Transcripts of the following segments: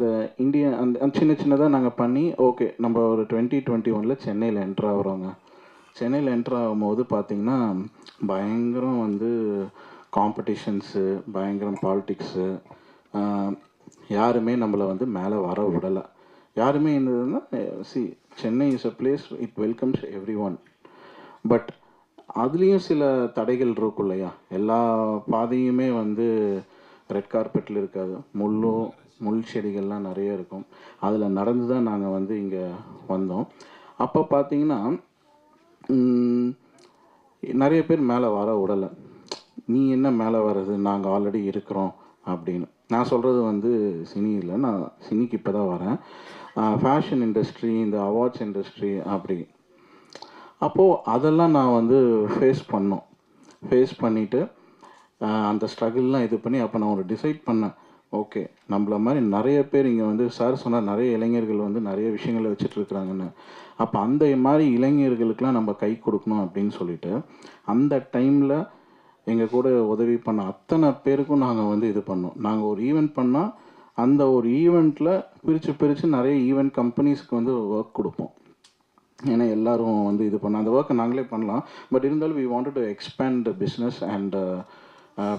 அந்த இந்திய அந்த சின்ன சின்னதாக நாங்கள் பண்ணி ஓகே நம்ம ஒரு டுவெண்ட்டி டுவெண்ட்டி ஒனில் சென்னையில் என்ட்ரு ஆகிறோங்க. சென்னையில் என்ட்ரு ஆகும்போது பார்த்திங்கன்னா பயங்கரம் வந்து காம்படிஷன்ஸு பயங்கரம் பாலிட்டிக்ஸு யாருமே நம்மளை வந்து மேலே வர விடலை. யாருமே இருந்ததுன்னா C Chennai is a place it welcomes everyone but அதுலேயும் சில தடைகள் இருக்கும் இல்லையா எல்லா பாதையுமே வந்து ரெட் கார்பெட்டில் இருக்காது. முள்ளும் முள் செடிகள்லாம் நிறைய இருக்கும். அதில் நடந்து தான் நாங்கள் வந்து இங்கே வந்தோம். அப்போ பார்த்தீங்கன்னா நிறைய பேர் மேலே வர விடலை நீ என்ன மேலே வர்றது? நாங்கள் ஆல்ரெடி இருக்கிறோம் அப்படின்னு. நான் சொல்கிறது வந்து சினி இல்லை. நான் சினிக்கு இப்போ தான் வரேன் ஃபேஷன் இண்டஸ்ட்ரி இந்த அவார்ட்ஸ் இண்டஸ்ட்ரி அப்படி. அப்போது அதெல்லாம் நான் வந்து ஃபேஸ் பண்ணோம். ஃபேஸ் பண்ணிவிட்டு அந்த ஸ்ட்ரகிள்லாம் இது பண்ணி அப்போ நான் ஒரு டிசைட் பண்ணேன். ஓகே நம்மள மாதிரி நிறைய பேர் இங்கே வந்து சார் சொன்னால் நிறைய இளைஞர்கள் வந்து நிறைய விஷயங்களை வச்சுட்டு இருக்கிறாங்கன்னு. அப்போ அந்த மாதிரி இளைஞர்களுக்கெலாம் நம்ம கை கொடுக்கணும் அப்படின்னு சொல்லிட்டு அந்த டைமில் எங்கள் கூட உதவி பண்ண அத்தனை பேருக்கும் நாங்கள் வந்து இது பண்ணோம். நாங்கள் ஒரு ஈவெண்ட் பண்ணால் அந்த ஒரு ஈவெண்ட்டில் பிரித்து பிரித்து நிறைய ஈவெண்ட் கம்பெனிஸ்க்கு வந்து ஒர்க் கொடுப்போம். ஏன்னா எல்லாரும் வந்து இது பண்ண அந்த ஒர்க்கை நாங்களே பண்ணலாம். பட் இருந்தாலும் we wanted to expand business and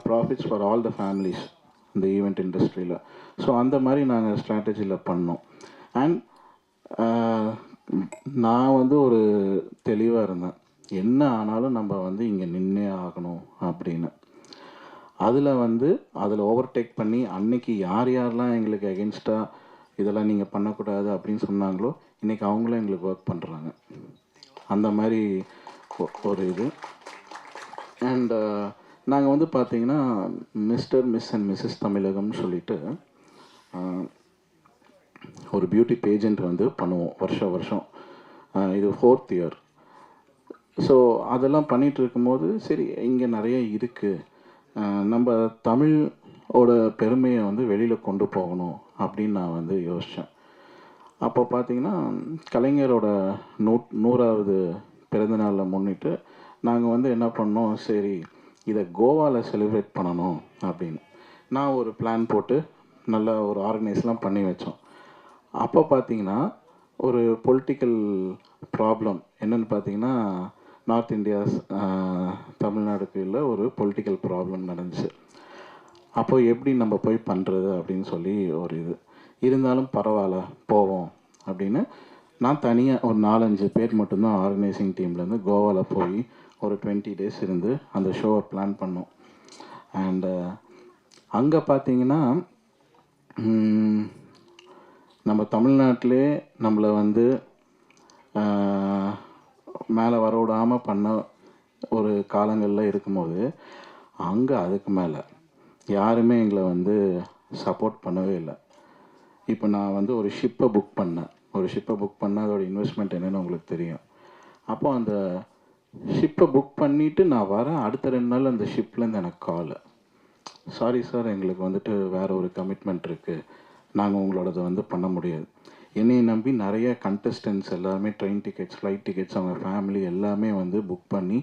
profits for all the families இந்த ஈவெண்ட் இண்டஸ்ட்ரியில் ஸோ அந்த மாதிரி நாங்கள் ஸ்ட்ராட்டஜியில் பண்ணோம். அண்ட் uh, நான் வந்து ஒரு தெளிவாக இருந்தேன். என்ன ஆனாலும் நம்ம வந்து இங்கே நின்னே ஆகணும் அப்படின்னு. அதில் வந்து அதில் ஓவர்டேக் பண்ணி அன்னைக்கு யார் யாரெல்லாம் எங்களுக்கு அகென்ஸ்டாக இதெல்லாம் நீங்கள் பண்ணக்கூடாது அப்படின்னு சொன்னாங்களோ இன்றைக்கி அவங்களும் எங்களுக்கு ஒர்க் பண்ணுறாங்க அந்த மாதிரி ஒரு இது. அண்ட் நாங்கள் வந்து பார்த்தீங்கன்னா மிஸ்டர் மிஸ் அண்ட் மிஸ்ஸஸ் தமிழகம்னு சொல்லிட்டு ஒரு பியூட்டி பேஜெண்ட் வந்து பண்ணுவோம் வருஷம். வருஷம் இது ஃபோர்த் இயர் ஸோ அதெல்லாம் பண்ணிகிட்டு இருக்கும்போது சரி இங்கே நிறைய இருக்குது நம்ம தமிழோட பெருமையை வந்து வெளியில் கொண்டு போகணும் அப்படின்னு நான் வந்து யோசித்தேன் அப்போ பார்த்தீங்கன்னா கலைஞரோட நூ நூறாவது பிறந்தநாளில் முன்னிட்டு நாங்கள் வந்து என்ன பண்ணோம் சரி இதை கோவாவில் செலிப்ரேட் பண்ணணும் அப்படின்னு. நான் ஒரு பிளான் போட்டு நல்லா ஒரு ஆர்கனைஸ்லாம் பண்ணி வச்சோம். அப்போ பார்த்தீங்கன்னா ஒரு பொலிட்டிக்கல் ப்ராப்ளம் என்னென்னு பார்த்தீங்கன்னா நார்த் இந்தியாஸ் தமிழ்நாடுக்குள்ள ஒரு பொலிட்டிக்கல் ப்ராப்ளம் நடந்துச்சு. அப்போது எப்படி நம்ம போய் பண்ணுறது அப்படின்னு சொல்லி ஒரு இது. இருந்தாலும் பரவாயில்ல போவோம் அப்படின்னு. நான் தனியாக ஒரு நாலஞ்சு பேர் மட்டும்தான் ஆர்கனைசிங் டீம்லேருந்து கோவாவில் போய் ஒரு டுவெண்ட்டி டேஸ் இருந்து அந்த ஷோவை பிளான் பண்ணோம். அண்டு uh, அங்கே பார்த்தீங்கன்னா நம்ம தமிழ்நாட்டிலே நம்மளை வந்து மேலே வர விடாமல் பண்ண ஒரு காலங்களில் இருக்கும்போது அங்கே அதுக்கு மேலே யாருமே எங்களை வந்து சப்போர்ட் பண்ணவே இல்லை. இப்போ நான் வந்து ஒரு ஷிப்பை புக் பண்ணேன். ஒரு ஷிப்பை புக் பண்ணால் அதோட இன்வெஸ்ட்மெண்ட் என்னன்னு உங்களுக்கு தெரியும். அப்போது அந்த ஷிப்பை புக் பண்ணிவிட்டு நான் வரேன். அடுத்த ரெண்டு நாள் அந்த ஷிப்லேருந்து எனக்கு கால் சாரி சார் எங்களுக்கு வந்துட்டு வேறு ஒரு கமிட்மெண்ட் இருக்குது நாங்கள் உங்களோடது வந்து பண்ண முடியாது. என்னையை நம்பி நிறைய கண்டஸ்டன்ஸ் எல்லாருமே ட்ரெயின் டிக்கெட்ஸ் ஃப்ளைட் டிக்கெட்ஸ் அவங்க ஃபேமிலி எல்லாமே வந்து புக் பண்ணி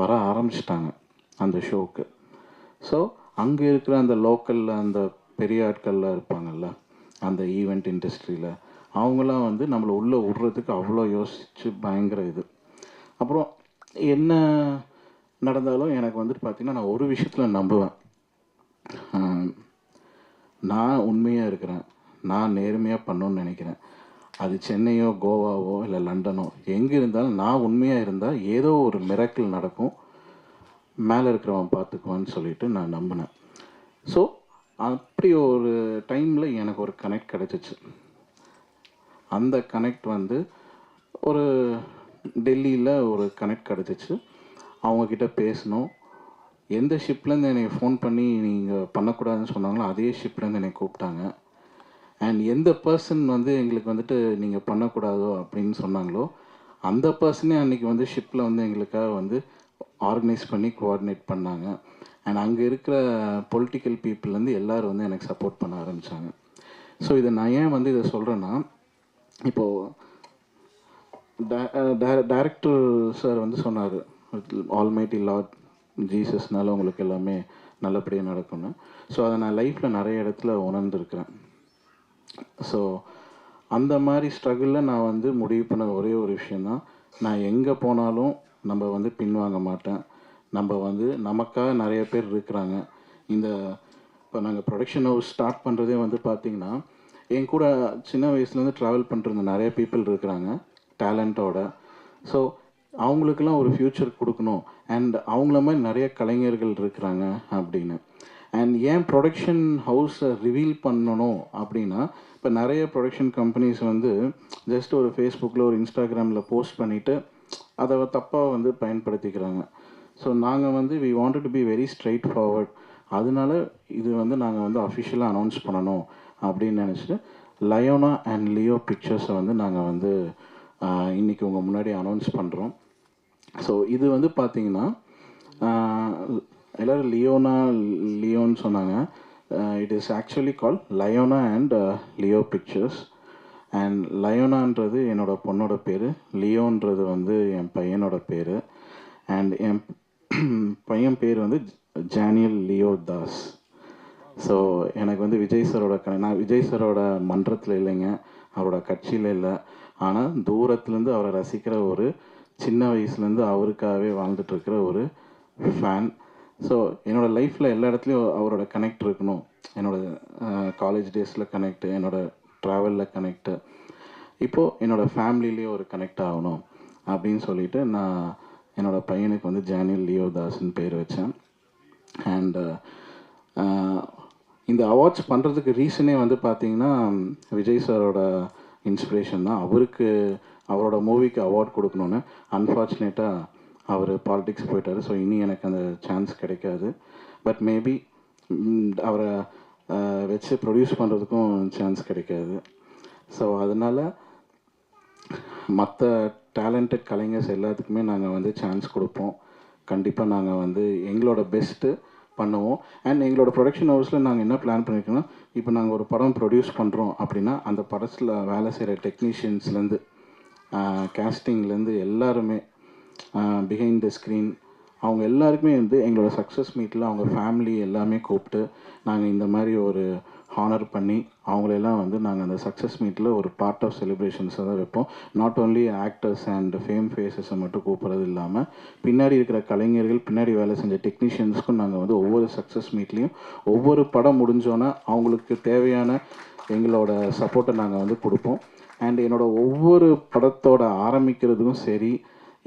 வர ஆரம்பிச்சிட்டாங்க அந்த ஷோவுக்கு ஸோ அங்கே இருக்கிற அந்த லோக்கலில் அந்த பெரிய ஆட்கள்லாம் இருப்பாங்கல்ல அந்த ஈவெண்ட் இண்டஸ்ட்ரியில் அவங்களாம் வந்து நம்மளை உள்ளே விட்றதுக்கு அவ்வளோ யோசித்து பயங்கர இது. அப்புறம் என்ன நடந்தாலும் எனக்கு வந்துட்டு பார்த்திங்கன்னா நான் ஒரு விஷயத்தில் நம்புவேன். நான் உண்மையாக இருக்கிறேன். நான் நேர்மையாக பண்ணணும்னு நினைக்கிறேன். அது சென்னையோ கோவாவோ இல்லை லண்டனோ எங்கே இருந்தாலும் நான் உண்மையாக இருந்தால் ஏதோ ஒரு மிராக்கிள் நடக்கும். மேலே இருக்கிறவன் பார்த்துக்குவான்னு சொல்லிட்டு நான் நம்பினேன். ஸோ அப்படி ஒரு டைமில் எனக்கு ஒரு கனெக்ட் கிடச்சிச்சு. அந்த கனெக்ட் வந்து ஒரு டெல்லியில் ஒரு கனெக்ட் கிடச்சிச்சு. அவங்கக்கிட்ட பேசணும். எந்த ஷிப்லேருந்து என்னை ஃபோன் பண்ணி நீங்கள் பண்ணக்கூடாதுன்னு சொன்னாங்களோ அதே ஷிப்லேருந்து என்னை கூப்பிட்டாங்க. அண்ட் எந்த பர்சன் வந்து எங்களுக்கு வந்துட்டு நீங்கள் பண்ணக்கூடாதோ அப்படின்னு சொன்னாங்களோ அந்த பர்சனே அன்றைக்கி வந்து ஷிப்பில் வந்து எங்களுக்காக வந்து ஆர்கனைஸ் பண்ணி கோஆர்டினேட் பண்ணாங்க. அண்ட் அங்கே இருக்கிற பொலிட்டிக்கல் பீப்புள்லேருந்து எல்லோரும் வந்து எனக்கு சப்போர்ட் பண்ண ஆரம்பித்தாங்க ஸோ இதை நான் ஏன் வந்து இதை சொல்கிறேன்னா இப்போது டைரக்டர் சார் வந்து சொன்னார். ஆல்மைட்டி லார்ட் ஜீசஸ்னால உங்களுக்கு எல்லாமே நல்லபடியாக நடக்கும்னு. ஸோ அதை நான் லைஃப்பில் நிறைய இடத்துல உணர்ந்துருக்கிறேன். ஸோ அந்த மாதிரி ஸ்ட்ரகிளில் நான் வந்து முடிவு பண்ண ஒரே ஒரு விஷயந்தான் நான் எங்கே போனாலும் நம்ம வந்து பின்வாங்க மாட்டேன். நம்ம வந்து நமக்காக நிறைய பேர் இருக்கிறாங்க. இந்த இப்போ நாங்கள் ப்ரொடக்ஷன் ஹவுஸ் ஸ்டார்ட் பண்ணுறதே வந்து பார்த்திங்கன்னா என் கூட சின்ன வயசுலேருந்து ட்ராவல் பண்ணுற நிறைய பீப்புள் இருக்கிறாங்க. டேலண்ட்டோட ஸோ அவங்களுக்கெல்லாம் ஒரு ஃப்யூச்சர் கொடுக்கணும். அண்ட் அவங்கள மாதிரி நிறைய கலைஞர்கள் இருக்கிறாங்க அப்படின்னு. அண்ட் ஏன் ப்ரொடக்ஷன் ஹவுஸை ரிவீல் பண்ணணும் அப்படின்னா இப்போ நிறைய ப்ரொடக்ஷன் கம்பெனிஸ் வந்து ஜஸ்ட் ஒரு ஃபேஸ்புக்கில் ஒரு இன்ஸ்டாகிராமில் போஸ்ட் பண்ணிவிட்டு அதை தப்பாக வந்து பயன்படுத்திக்கிறாங்க. ஸோ நாங்கள் வந்து we wanted to be very straightforward அதனால இது வந்து நாங்கள் வந்து அஃபிஷியலாக அனௌன்ஸ் பண்ணணும் அப்படின்னு நினச்சிட்டு லயோனா அண்ட் லியோ பிக்சர்ஸை வந்து நாங்கள் வந்து இன்றைக்கி இன்னைக்கு உங்கள் முன்னாடி அனௌன்ஸ் பண்ணுறோம் ஸோ இது வந்து பார்த்தீங்கன்னா எல்லோரும் லியோனா லியோன்னு சொன்னாங்க. It is actually call Leona and Leo Pictures and லயோனான்றது என்னோடய பொண்ணோட பேர். லியோன்றது வந்து என் பையனோட பேர். அண்ட் என் பையன் பேர் வந்து ஜானியல் லியோ தாஸ் ஸோ எனக்கு வந்து விஜய் சரோட க நான் விஜய் சரோட மன்றத்தில் இல்லைங்க. அவரோட கட்சியில் இல்லை. ஆனால் தூரத்துலேருந்து அவரை ரசிக்கிற ஒரு சின்ன வயசுலேருந்து அவருக்காகவே வாழ்ந்துட்டுருக்கிற ஒரு ஃபேன் ஸோ என்னோட லைஃப்பில் எல்லா இடத்துலையும் அவரோட கனெக்ட் இருக்கணும். என்னோடய காலேஜ் டேஸில் கனெக்ட் என்னோடய ட்ராவலில் கனெக்ட்டு இப்போது என்னோடய ஃபேமிலிலேயே ஒரு கனெக்ட் ஆகணும் அப்படின்னு சொல்லிட்டு நான் என்னோட பையனுக்கு வந்து ஜானியல் லியோ தாஸ்ன்னு பேர் வச்சேன். அண்ட் இந்த அவார்ட்ஸ் பண்ணுறதுக்கு ரீசனே வந்து பார்த்திங்கன்னா விஜய் சாரோட இன்ஸ்பிரேஷன் தான். அவருக்கு அவரோட மூவிக்கு அவார்ட் கொடுக்கணுன்னு அன்ஃபார்ச்சுனேட்டாக அவர் பாலிடிக்ஸ் போயிட்டார். ஸோ இனி எனக்கு அந்த சான்ஸ் கிடைக்காது. பட் மேபி அவரை வச்சு ப்ரொடியூஸ் பண்ணுறதுக்கும் சான்ஸ் கிடைக்காது. ஸோ அதனால் மற்ற டேலண்டட் கலைஞர்ஸ் எல்லாத்துக்குமே நாங்கள் வந்து சான்ஸ் கொடுப்போம். கண்டிப்பாக நாங்கள் வந்து எங்களோட பெஸ்ட்டு பண்ணுவோம். அண்ட் எங்களோட ப்ரொடக்ஷன் ஹவுஸில் நாங்கள் என்ன பிளான் பண்ணியிருக்கோன்னா இப்போ நாங்கள் ஒரு படம் ப்ரொடியூஸ் பண்ணுறோம் அப்படின்னா அந்த படத்தில் வேலை செய்கிற டெக்னீஷியன்ஸ்லேருந்து கேஸ்டிங்லேருந்து எல்லாருமே பிஹைண்ட் த ஸ்க்ரீன் அவங்க எல்லாருக்குமே வந்து எங்களோட சக்ஸஸ் மீட்டில் அவங்க ஃபேமிலி எல்லாமே கூப்பிட்டு நாங்கள் இந்த மாதிரி ஒரு ஹானர் பண்ணி அவங்களெல்லாம் வந்து நாங்கள் அந்த சக்ஸஸ் மீட்டில் ஒரு பார்ட் ஆஃப் செலிப்ரேஷன்ஸை தான் வைப்போம். Not only actors and fame ஃபேஸஸை மட்டும் கூப்பிட்றது இல்லாமல் பின்னாடி இருக்கிற கலைஞர்கள் பின்னாடி வேலை செஞ்ச டெக்னீஷியன்ஸ்க்கும் நாங்கள் வந்து ஒவ்வொரு சக்ஸஸ் மீட்லேயும் ஒவ்வொரு படம் முடிஞ்சோன்னே அவங்களுக்கு தேவையான எங்களோட சப்போர்ட்டை நாங்கள் வந்து கொடுப்போம். அண்ட் என்னோட ஒவ்வொரு படத்தோட ஆரம்பிக்கிறதுக்கும் சரி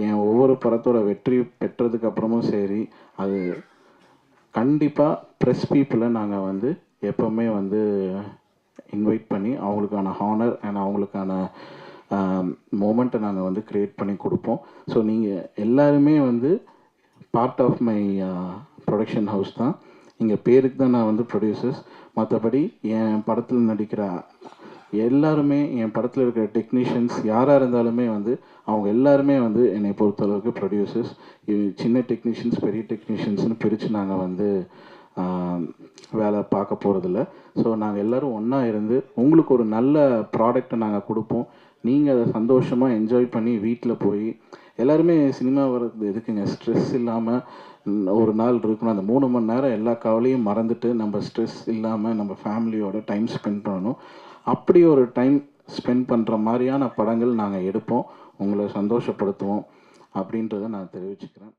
என் ஒவ்வொரு படத்தோட வெற்றி பெற்றதுக்கு அப்புறமும் சரி அது கண்டிப்பாக ப்ரெஸ் பீப்புளை நாங்கள் வந்து எப்போவுமே வந்து இன்வைட் பண்ணி அவங்களுக்கான ஹானர் அண்ட் அவங்களுக்கான மூமெண்ட்டை நாங்கள் வந்து க்ரியேட் பண்ணி கொடுப்போம். ஸோ நீங்கள் எல்லாருமே வந்து part of my production house தான். இங்கே பேருக்கு தான் நான் வந்து ப்ரொடியூசர்ஸ் மற்றபடி என் படத்தில் நடிக்கிற எல்லாருமே என் படத்தில் இருக்கிற டெக்னீஷியன்ஸ் யாராக இருந்தாலுமே வந்து அவங்க எல்லாருமே வந்து என்னை பொறுத்தளவுக்கு ப்ரொடியூசர்ஸ் சின்ன டெக்னீஷியன்ஸ் பெரிய டெக்னீஷியன்ஸ்னு பிரித்து நாங்கள் வந்து வேலை பார்க்க போகிறதில்ல ஸோ நாங்கள் எல்லோரும் ஒன்றா இருந்து உங்களுக்கு ஒரு நல்ல ப்ராடக்ட்டை நாங்கள் கொடுப்போம். நீங்கள் அதை சந்தோஷமாக என்ஜாய் பண்ணி வீட்டில் போய் எல்லாருமே சினிமா வர்றது எதுக்குங்க? ஸ்ட்ரெஸ் இல்லாமல் ஒரு நாள் இருக்கணும். அந்த மூணு மணி நேரம் எல்லா கவலையும் மறந்துட்டு நம்ம ஸ்ட்ரெஸ் இல்லாமல் நம்ம ஃபேமிலியோட டைம் ஸ்பெண்ட் பண்ணணும். அப்படி ஒரு டைம் ஸ்பெண்ட் பண்ணுற மாதிரியான படங்கள் நாங்கள் எடுப்போம். உங்களை சந்தோஷப்படுத்துவோம். அப்படின்றத நான் தெரிவிச்சுக்கிறேன்.